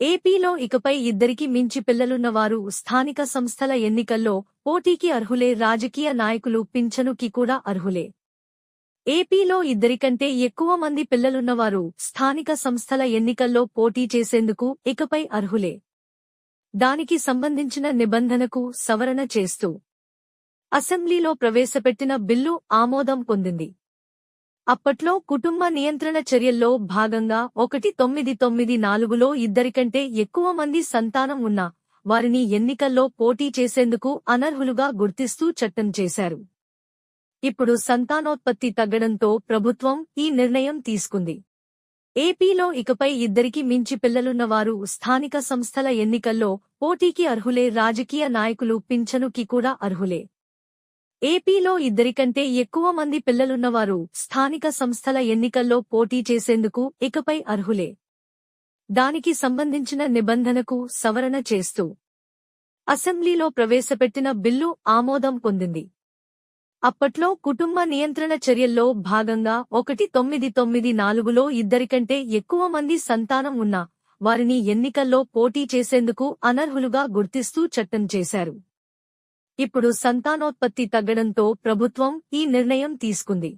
ఏపీలో ఇకపై ఇద్దరికి మించి పిల్లలున్నవారు స్థానిక సంస్థల ఎన్నికల్లో పోటీకి అర్హులే రాజకీయ నాయకులు పింఛనుకి కూడా అర్హులే. ఏపీలో ఇద్దరికంటే ఎక్కువ మంది పిల్లలున్నవారు స్థానిక సంస్థల ఎన్నికల్లో పోటీ చేసేందుకు ఇకపై అర్హులే. దానికి సంబంధించిన నిబంధనకు సవరణ చేస్తూ అసెంబ్లీలో ప్రవేశపెట్టిన బిల్లు ఆమోదం పొందింది. అప్పట్లో కుటుంబ నియంత్రణ చర్యల్లో భాగంగా ఒకటి తొమ్మిది తొమ్మిది నాలుగులో ఇద్దరికంటే ఎక్కువ మంది సంతానం ఉన్న వారిని ఎన్నికల్లో పోటీ చేసేందుకు అనర్హులుగా గుర్తిస్తూ చట్టం చేశారు. ఇప్పుడు సంతానోత్పత్తి తగ్గడంతో ప్రభుత్వం ఈ నిర్ణయం తీసుకుంది. ఏపీలో ఇకపై ఇద్దరికి మించి పిల్లలున్నవారు స్థానిక సంస్థల ఎన్నికల్లో పోటీకి అర్హులే రాజకీయ నాయకులు పింఛనుకి కూడా అర్హులే. ఏపీలో ఇద్దరికంటే ఎక్కువ మంది పిల్లలున్నవారు స్థానిక సంస్థల ఎన్నికల్లో పోటీ చేసేందుకు ఇకపై అర్హులే. దానికి సంబంధించిన నిబంధనకు సవరణ చేస్తూ అసెంబ్లీలో ప్రవేశపెట్టిన బిల్లు ఆమోదం పొందింది. అప్పట్లో కుటుంబ నియంత్రణ చర్యల్లో భాగంగా ఒకటి తొమ్మిది తొమ్మిది నాలుగులో ఇద్దరికంటే ఎక్కువ మంది సంతానం ఉన్న వారిని ఎన్నికల్లో పోటీ చేసేందుకు అనర్హులుగా గుర్తిస్తూ చట్టం చేశారు. ఇప్పుడు సంతానోత్పత్తి తగ్గడంతో ప్రభుత్వం ఈ నిర్ణయం తీసుకుంది.